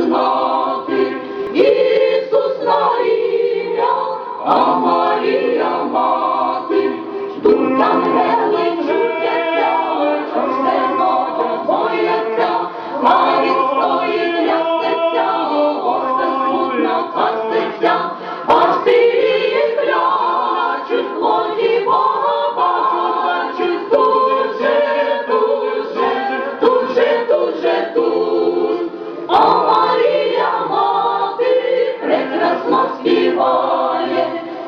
знати, Ісус на ім'я, а Марія мати, ждуть там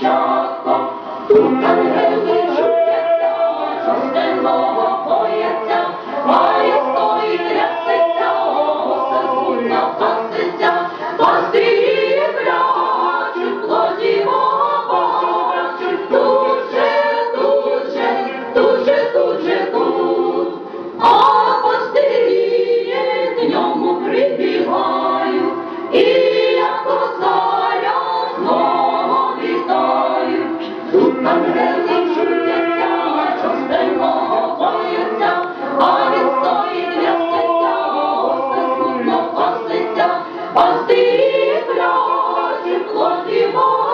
Jakob, du kan Ось ти прячі плоті мої,